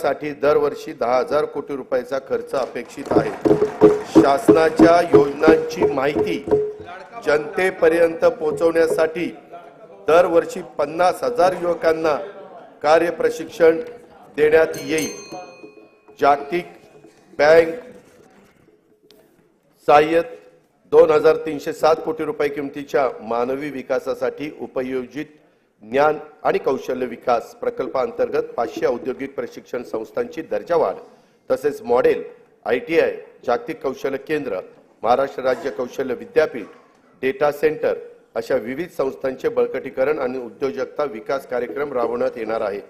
यासाठी दरवर्षी दहा हजार कोटी रुपयाचा खर्च अपेक्षित आहे. शासनाच्या योजनांची माहिती जनतेपर्यंत पोहोचवण्यासाठी दरवर्षी पन्नास हजार युवकांना कार्य प्रशिक्षण देण्यात येईल. जागतिक बँक सहाय्यत दोन हजार तीनशे सात कोटी रुपये किमतीच्या मानवी विकासासाठी उपयोजित ज्ञान आणि कौशल्य विकास प्रकल्पाअंतर्गत पाचशे औद्योगिक प्रशिक्षण संस्थांची दर्जा वाढ तसेच मॉडेल आय टी आय जागतिक कौशल्य केंद्र महाराष्ट्र राज्य कौशल्य विद्यापीठ डेटा सेंटर अशा विविध संस्थांचे बळकटीकरण आणि उद्योजकता विकास कार्यक्रम राबवण्यात येणार आहे.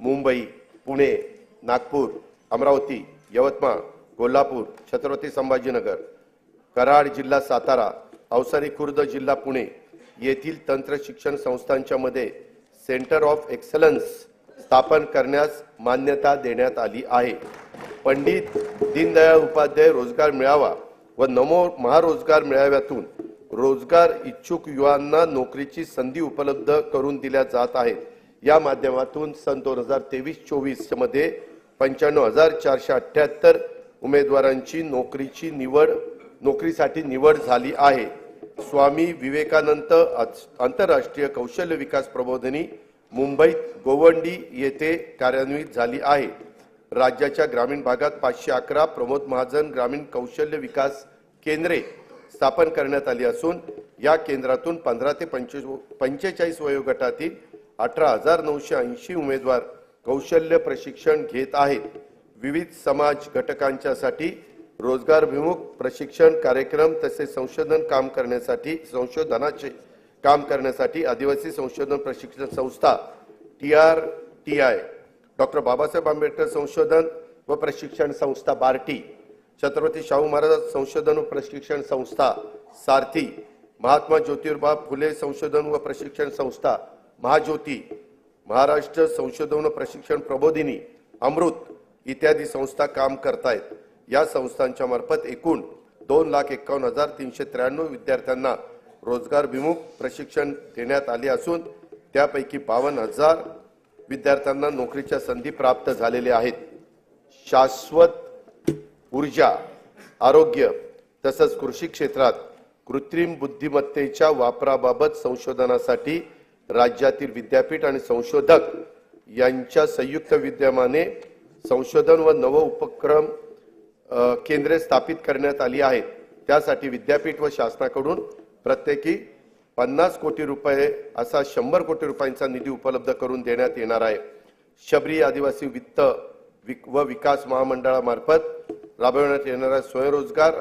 मुंबई पुणे नागपूर अमरावती यवतमाळ कोल्हापूर छत्रपती संभाजीनगर कराड जिल्हा सातारा अवसारी खुर्द जिल्हा पुणे येथील तंत्र शिक्षण संस्थांच्या मध्ये सेंटर ऑफ एक्सलन्स स्थापन करण्यास मान्यता देण्यात आली आहे. पंडित दीनदयाळ उपाध्याय रोजगार मिळावा व नमो महारोजगार मिळाव्यातून रोजगार इच्छुक युवांना नोकरीची संधी उपलब्ध करून दिल्या जात आहेत. या माध्यमातून सन दोन हजार तेवीस चोवीसमध्ये पंच्याण्णव हजार चारशे अठ्याहत्तर उमेदवारांची नोकरीची निवड नोकरीसाठी निवड झाली आहे. स्वामी विवेकानंद आंतरराष्ट्रीय कौशल्य विकास प्रबोधिनी मुंबईत गोवंडी येथे कार्यान्वित झाली आहे. राज्याच्या ग्रामीण भागात पाचशे अकरा प्रमोद महाजन ग्रामीण कौशल्य विकास केंद्रे स्थापन करण्यात आली असून या केंद्रातून पंधरा ते पंचेचाळीस वयोगटातील अठरा हजार नऊशे ऐंशी उमेदवार कौशल्य प्रशिक्षण घेत आहेत. विविध समाज घटकांच्यासाठी रोजगारभिमुख प्रशिक्षण कार्यक्रम तसेच संशोधन काम करण्यासाठी संशोधनाचे काम करण्यासाठी आदिवासी संशोधन प्रशिक्षण संस्था T R T I doctor Babasaheb Ambedkar संशोधन व प्रशिक्षण संस्था बार्टी छत्रपती शाहू महाराज संशोधन व प्रशिक्षण संस्था सारथी महात्मा ज्योतिर्बा फुले संशोधन व प्रशिक्षण संस्था महाज्योती महाराष्ट्र संशोधन व प्रशिक्षण प्रबोधिनी अमृत इत्यादी संस्था काम करतायत. या संस्थांच्या मार्फत एकूण दोन लाख एकावन्न हजार तीनशे त्र्याण्णव विद्यार्थ्यांना रोजगारभिमुख प्रशिक्षण देण्यात आले असून त्यापैकी बावन्न हजार विद्यार्थ्यांना नोकरीच्या संधी प्राप्त झालेल्या आहेत. शाश्वत ऊर्जा आरोग्य तसंच कृषी क्षेत्रात कृत्रिम बुद्धिमत्तेच्या वापराबाबत संशोधनासाठी राज्यातील विद्यापीठ आणि संशोधक यांच्या संयुक्त विद्यमाने संशोधन व नव उपक्रम केंद्रे स्थापित करण्यात आली आहेत. त्यासाठी विद्यापीठ व शासनाकडून प्रत्येकी पन्नास कोटी रुपये असा शंभर कोटी रुपयांचा निधी उपलब्ध करून देण्यात येणार आहे. शबरी आदिवासी वित्त विक- व विकास महामंडळामार्फत राबवण्यात येणाऱ्या स्वयंरोजगार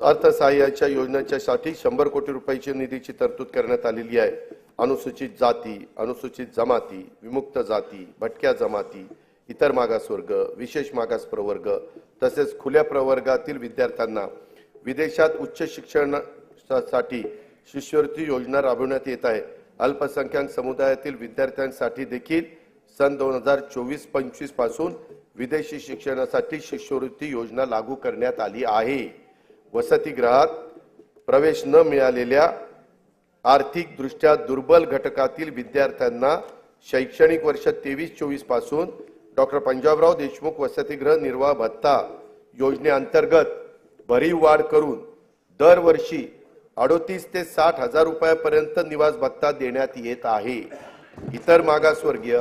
अर्थसहाय्याच्या योजनेच्यासाठी शंभर कोटी रुपयाची निधीची तरतूद करण्यात आलेली आहे. अनुसूचित जाती अनुसूचित जमाती विमुक्त जाती भटक्या जमाती इतर मागासवर्ग विशेष मागास प्रवर्ग तसेच खुल्या प्रवर्गातील विद्यार्थ्यांना विदेशात उच्च शिक्षणासाठी शिष्यवृत्ती योजना राबवण्यात येत आहे. अल्पसंख्याक समुदायातील विद्यार्थ्यांसाठी देखील सन दोन हजार चोवीस पंचवीसपासून विदेशी शिक्षणासाठी शिष्यवृत्ती योजना लागू करण्यात आली आहे. वसतिगृहात प्रवेश न मिळालेल्या आर्थिकदृष्ट्या दुर्बल घटकातील विद्यार्थ्यांना शैक्षणिक वर्ष तेवीस चोवीसपासून डॉक्टर पंजाबराव देशमुख वसतिगृह निर्वाह भत्ता योजनेअंतर्गत भरीव वाढ करून दरवर्षी अडोतीस ते साठ हजार रुपयापर्यंत निवास भत्ता देण्यात येत आहे. इतर मागासवर्गीय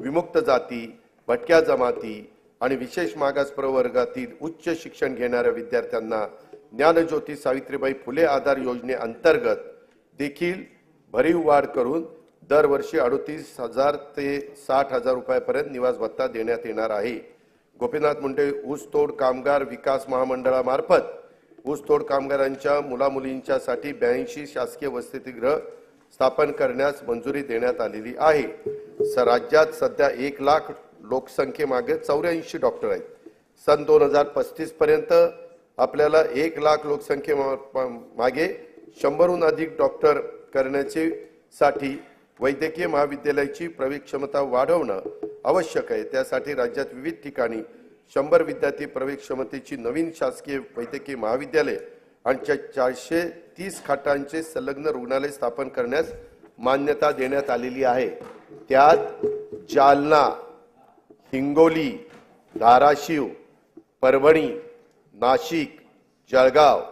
विमुक्त जाती भटक्या जमाती आणि विशेष मागास प्रवर्गातील उच्च शिक्षण घेणाऱ्या विद्यार्थ्यांना ज्ञानज्योती सावित्रीबाई फुले आधार योजनेअंतर्गत देखील भरीव वाढ करून दरवर्षी अडतीस हजार ते साठ हजार रुपयापर्यंत निवास भत्ता देण्यात येणार आहे. गोपीनाथ मुंडे ऊसतोड कामगार विकास महामंडळामार्फत ऊसतोड कामगारांच्या मुलामुलींच्यासाठी ब्याऐंशी शासकीय वसतिगृह स्थापन करण्यास मंजुरी देण्यात आलेली आहे. स राज्यात सध्या एक लाख लोकसंख्येमागे चौऱ्याऐंशी डॉक्टर आहेत. सन दोन हजार पस्तीस पर्यंत आपल्याला एक लाख लोकसंख्येमा मागे शंभरहून अधिक डॉक्टर करण्याचे साठी वैद्यकीय महाविद्यालयाची प्रवेश क्षमता वाढवणं आवश्यक आहे. त्यासाठी राज्यात विविध ठिकाणी शंभर विद्यार्थी प्रवेश क्षमतेची नवीन शासकीय वैद्यकीय महाविद्यालय आणि चारशे तीस खाटांचे संलग्न रुग्णालय स्थापन करण्यास मान्यता देण्यात आलेली आहे. त्यात जालना हिंगोली धाराशिव परभणी नाशिक जळगाव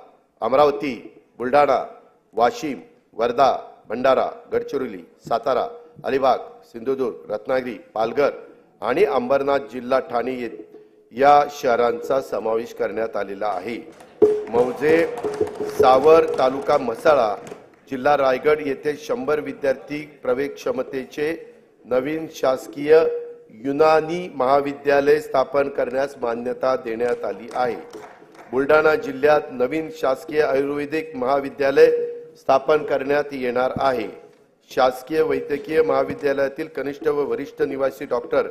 अमरावती बुलढाणा वाशिम वर्धा भंडारा गडचिरोली सातारा अलिबाग सिंधुदुर्ग रत्नागिरी पालघर आणि अंबरनाथ जिल्हा ठाणे या शहरांचा समावेश करण्यात आलेला आहे. मौजे सावर तालुका म्हसाळा जिल्हा रायगड येथे शंभर विद्यार्थी प्रवेश क्षमतेचे नवीन शासकीय युनानी महाविद्यालय स्थापन करण्यास मान्यता देण्यात आली आहे. बुलढाणा जिल्ह्यात नवीन शासकीय आयुर्वेदिक महाविद्यालय स्थापन करण्यात येणार आहे. शासकीय वैद्यकीय महाविद्यालयातील कनिष्ठ व वरिष्ठ निवासी डॉक्टर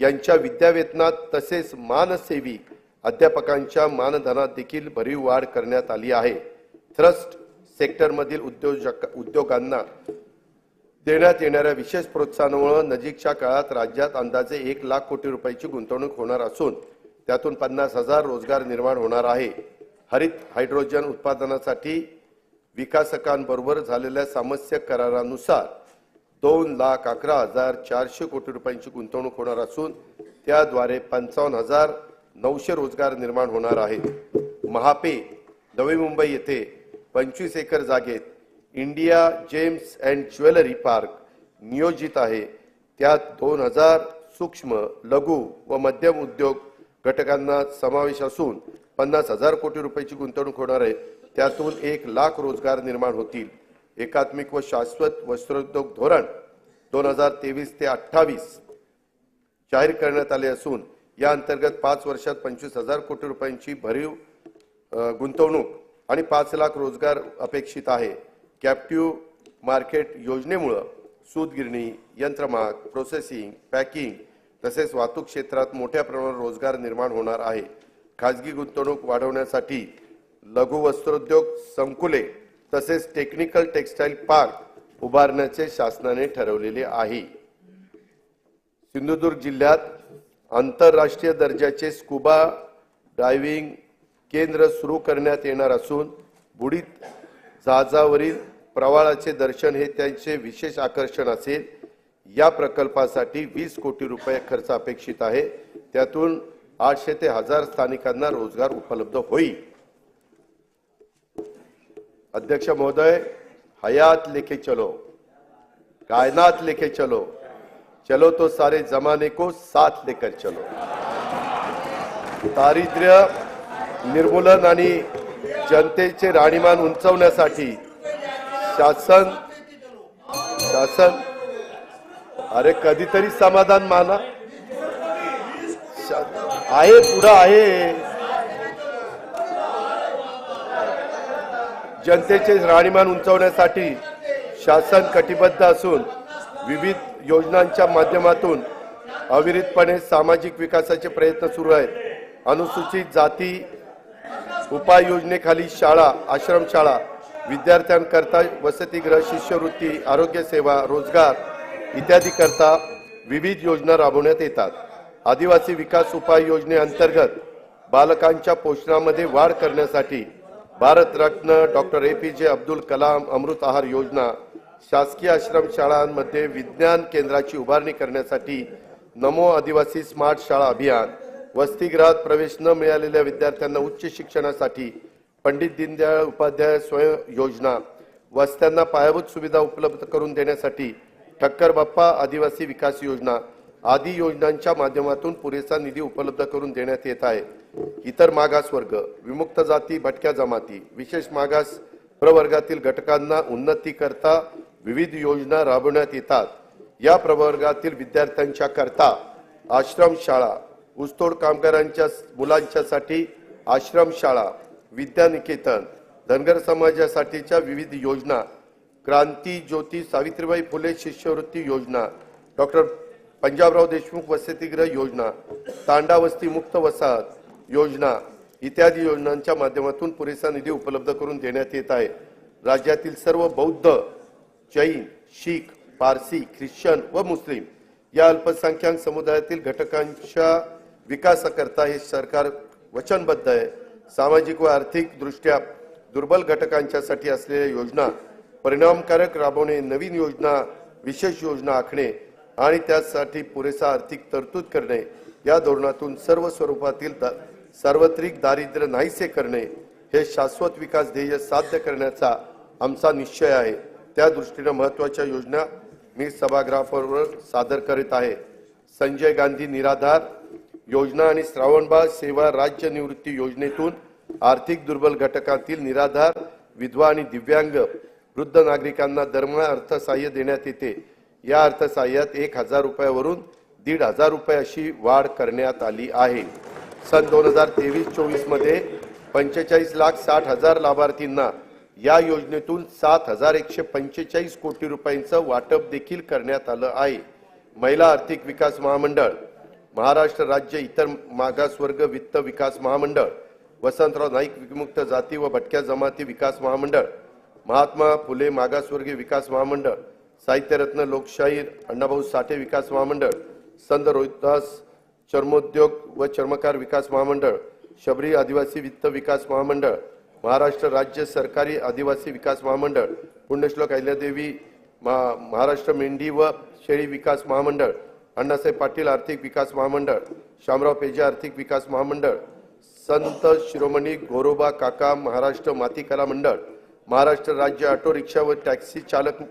यांच्या विद्यावेतनात तसेच मानसेवी अध्यापकांच्या मानधनात देखील भरीव वाढ करण्यात आली आहे. थ्रस्ट सेक्टरमधील उद्योजक उद्योगांना देण्यात येणाऱ्या विशेष प्रोत्साहनामुळे नजीकच्या काळात राज्यात अंदाजे एक लाख कोटी रुपयाची गुंतवणूक होणार असून त्यातून पन्नास हजार रोजगार निर्माण होणार आहे. हरित हायड्रोजन उत्पादनासाठी विकासकांबरोबर झालेल्या सामस्य करारानुसार दोन लाख अकरा हजार चारशे कोटी रुपयांची गुंतवणूक होणार असून त्याद्वारे पंचावन्न हजार नऊशे रोजगार निर्माण होणार आहेत महापे नवी मुंबई येथे पंचवीस एकर जागेत India gems and jewellery park नियोजित आहे. त्यात दोन हजार सूक्ष्म लघु व मध्यम उद्योग घटकांना समावेश असून पन्नास हजार कोटी रुपयाची गुंतवणूक होणार आहे. त्यातून एक लाख रोजगार निर्माण होतील. एकात्मिक व शाश्वत वस्त्रोद्योग धोरण दोन हजार तेवीस ते अठ्ठावीस जाहीर करण्यात आले असून या अंतर्गत पाच वर्षात पंचवीस हजार कोटी रुपयांची भरीव गुंतवणूक आणि पाच लाख रोजगार अपेक्षित आहे. कॅप्टिव्ह मार्केट योजनेमुळं सूतगिरणी यंत्रमाग प्रोसेसिंग पॅकिंग तसेच वाहतूक क्षेत्रात मोठ्या प्रमाणात रोजगार निर्माण होणार आहे. खाजगी गुंतवणूक वाढवण्यासाठी लघु वस्त्रोद्योग संकुले तसेच टेक्निकल टेक्स्टाईल पार्क उभारण्याचे शासनाने ठरवलेले आहे. सिंधुदुर्ग जिल्ह्यात आंतरराष्ट्रीय दर्जाचे स्कुबा डायव्हिंग केंद्र सुरू करण्यात येणार असून बुडीत जहाजावरील प्रवाळाचे दर्शन हे त्यांचे विशेष आकर्षण असेल. या प्रकल्पासाठी वीस कोटी रुपये खर्च अपेक्षित आहे. त्यातून आठशे ते हजार स्थानिकांना रोजगार उपलब्ध होईल. अध्यक्ष महोदय हयात लेके चलो कायनात लेके चलो चलो तो सारे जमाने को साथ लेकर चलो। दारिद्र्य निर्मूलन आणि जनतेचे राणीमान उंचवण्यासाठी शासन शासन अरे कधीतरी समाधान माना। शा- आहे पुढं आहे. जनतेचे राहणीमान उंचवण्यासाठी शासन कटिबद्ध असून विविध योजनांच्या माध्यमातून अविरतपणे सामाजिक विकासाचे प्रयत्न सुरू आहेत. अनुसूचित जाती उपाययोजनेखाली शाळा आश्रमशाळा विद्यार्थ्यांकरता वसतिगृह शिष्यवृत्ती आरोग्य सेवा रोजगार इत्यादीकरता विविध योजना राबवण्यात येतात. आदिवासी विकास उपाय योजनेअंतर्गत बालकांच्या पोषणामध्ये वाढ करण्यासाठी भारतरत्न डॉक्टर ए पी जे अब्दुल कलाम अमृत आहार योजना शासकीय आश्रमशाळांमध्ये विज्ञान केंद्राची उभारणी करण्यासाठी नमो आदिवासी स्मार्ट शाळा अभियान वसतिगृहात प्रवेश न मिळालेल्या विद्यार्थ्यांना उच्च शिक्षणासाठी पंडित दीनदयाळ उपाध्याय स्वयं योजना वस्त्यांना पायाभूत सुविधा उपलब्ध करून देण्यासाठी ठक्कर बाप्पा आदिवासी विकास योजना आदी योजनांच्या माध्यमातून पुरेसा निधी उपलब्ध करून देण्यात येत आहे. इतर मागास वर्ग विमुक्त जाती भटक्या जमाती विशेष मागास प्रवर्गातील घटकांना उन्नती करता विविध योजना राबवण्यात येतात. या प्रवर्गातील विद्यार्थ्यांच्या करता आश्रमशाळा ऊसतोड कामगारांच्या मुलांच्यासाठी आश्रमशाळा विद्यानिकेतन धनगर समाजासाठीच्या विविध योजना क्रांती ज्योती सावित्रीबाई फुले शिष्यवृत्ती योजना डॉक्टर पंजाबराव देशमुख वसतिगृह योजना तांडा वस्ती मुक्त वसाहत योजना इत्यादी योजनांच्या माध्यमातून पुरेसा निधी उपलब्ध करून देण्यात येत आहे. राज्यातील सर्व बौद्ध जैन शीख पारसी ख्रिश्चन व मुस्लिम या अल्पसंख्याक समुदायातील घटकांच्या विकासाकरता हे सरकार वचनबद्ध आहे. सामाजिक व आर्थिक दृष्ट्या दुर्बल घटकांच्यासाठी असलेल्या योजना परिणामकारक राबवणे नवीन योजना विशेष योजना आखणे आणि त्यासाठी पुरेसा आर्थिक तरतूद करणे या धोरणातून सर्व स्वरूपातील सार्वत्रिक दारिद्र्य नाहीसे करणे हे शाश्वत विकास ध्येय साध्य करण्याचा आमचा निश्चय आहे. त्या दृष्टीनं महत्त्वाच्या योजना मी सभागृहावर सादर करीत आहे. संजय गांधी निराधार योजना आणि श्रावणबाळ सेवा राज्य निवृत्ती योजनेतून आर्थिक दुर्बल घटकातील निराधार विधवा आणि दिव्यांग वृद्ध नागरिकांना दरमहा अर्थसहाय्य देण्यात येते. या अर्थसहाय्यात एक हजार रुपयावरून दीड हजार रुपये अशी वाढ करण्यात आली आहे. सन दोन हजार तेवीस चोवीसमध्ये पंचेचाळीस लाख साठ हजार लाभार्थींना या योजनेतून सात हजार एकशे पंचेचाळीस कोटी रुपयांचं वाटप देखील करण्यात आलं आहे. महिला आर्थिक विकास महामंडळ महाराष्ट्र राज्य इतर मागासवर्ग वित्त विकास महामंडळ वसंतराव नाईक विमुक्त जाती व भटक्या जमाती विकास महामंडळ महात्मा फुले मागासवर्गीय विकास महामंडळ साहित्यरत्न लोकशाहीर अण्णाभाऊ साठे विकास महामंडळ संत रोहिदास चर्मोद्योग व चर्मकार विकास महामंडळ शबरी आदिवासी वित्त विकास महामंडळ महाराष्ट्र राज्य सरकारी आदिवासी विकास महामंडळ पुण्यश्लोक अहिल्यादेवी महा- महाराष्ट्र मेंढी व शेळी विकास महामंडळ अण्णासाहेब पाटील आर्थिक विकास महामंडळ शामराव पेजे आर्थिक विकास महामंडळ संत शिरोमणी गोरोबा काका महाराष्ट्र माती कला मंडळ महाराष्ट्र राज्य ऑटो रिक्षा व टॅक्सी चालक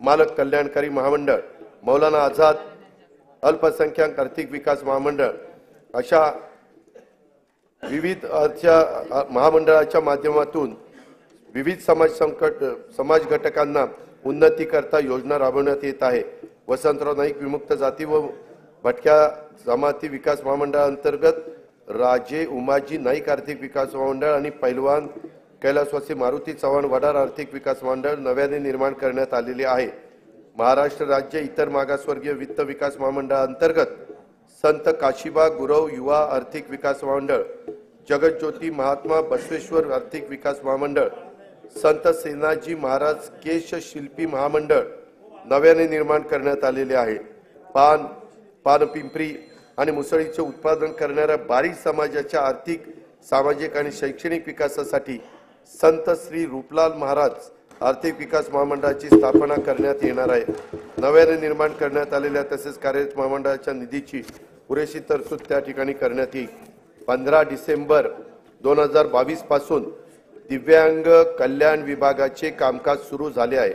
मालक कल्याणकारी महामंडळ मौलाना आझाद अल्पसंख्याक आर्थिक विकास महामंडळ अशा विविध अशा महामंडळाच्या माध्यमातून विविध समाज संकट समाज घटकांना उन्नती करता योजना राबवण्यात येत आहे. वसंतराव नाईक विमुक्त जाती व भटक्या जमाती विकास महामंडळाअंतर्गत राजे उमाजी नाईक आर्थिक विकास महामंडळ आणि पैलवान कैलासवासी मारुती चव्हाण वडार आर्थिक विकास मंडळ नव्याने निर्माण करण्यात आलेले आहे. महाराष्ट्र राज्य इतर मागासवर्गीय वित्त विकास महामंडळांतर्गत संत काशीबा गुरव युवा आर्थिक विकास महामंडळ जगज्योती महात्मा बसवेश्वर आर्थिक विकास महामंडळ संत सेनाजी महाराज केश शिल्पी महामंडळ नव्याने निर्माण करण्यात आलेले आहे. पान पानपिंपरी आणि मुसळीचे उत्पादन करणाऱ्या बारीक समाजाच्या आर्थिक सामाजिक आणि शैक्षणिक विकासासाठी संत श्री रूपलाल महाराज आर्थिक विकास महामंडळाची स्थापना करण्यात येणार आहे. नव्याने निर्माण करण्यात आलेल्या तसेच कार्यरत महामंडळाच्या निधीची पुरेशी तरतूद त्या ठिकाणी करण्यात येईल. पंधरा डिसेंबर दोन हजार बावीसपासून दिव्यांग कल्याण विभागाचे कामकाज सुरू झाले आहे.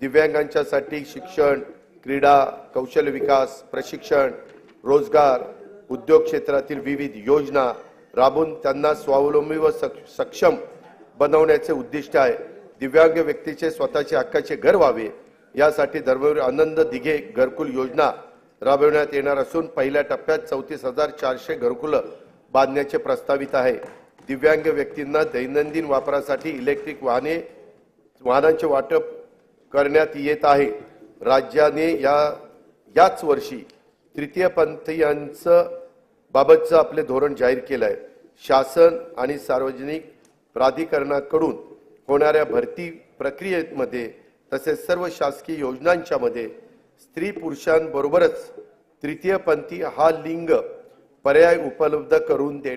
दिव्यांगांच्यासाठी शिक्षण क्रीडा कौशल्य विकास प्रशिक्षण रोजगार उद्योग क्षेत्रातील विविध योजना राबून त्यांना स्वावलंबी व सक्षम बनवण्याचे उद्दिष्ट आहे. दिव्यांग व्यक्तीचे स्वतःचे हक्काचे घर व्हावे यासाठी दरवेळी आनंद दिघे घरकुल योजना राबविण्यात येणार असून पहिल्या टप्प्यात चौतीस हजार चारशे घरकुलं बांधण्याचे प्रस्तावित आहे. दिव्यांग व्यक्तींना दैनंदिन वापरासाठी इलेक्ट्रिक वाहने वाहनांचे वाटप करण्यात येत आहे. राज्याने या याच वर्षी तृतीय पंथीयांचं बाबतचं आपले धोरण जाहीर केलं आहे शासन आणि सार्वजनिक प्राधिकरणाकडून होणाऱ्या भरती प्रक्रियेमध्ये तसेच सर्व शासकीय योजनांच्या मध्ये स्त्री पुरुषांबरोबरच तृतीयपंथी हा लिंग पर्याय उपलब्ध करून देणे